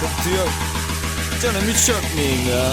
Sıkıntı. Canım hiç çökmeyeyim ya.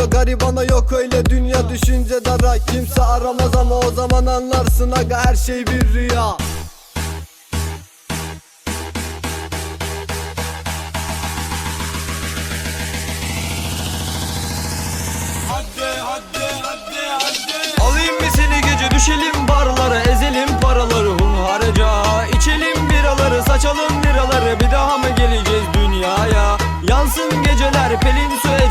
garibana yok öyle dünya düşünce dara. Kimse aramaz ama o zaman anlarsın aga her şey bir rüya. Alayım mı seni gece düşelim barlara Ezelim paraları hunharca. İçelim biraları saçalım liraları Bir daha mı geleceğiz dünyaya? Yansın geceler pelin su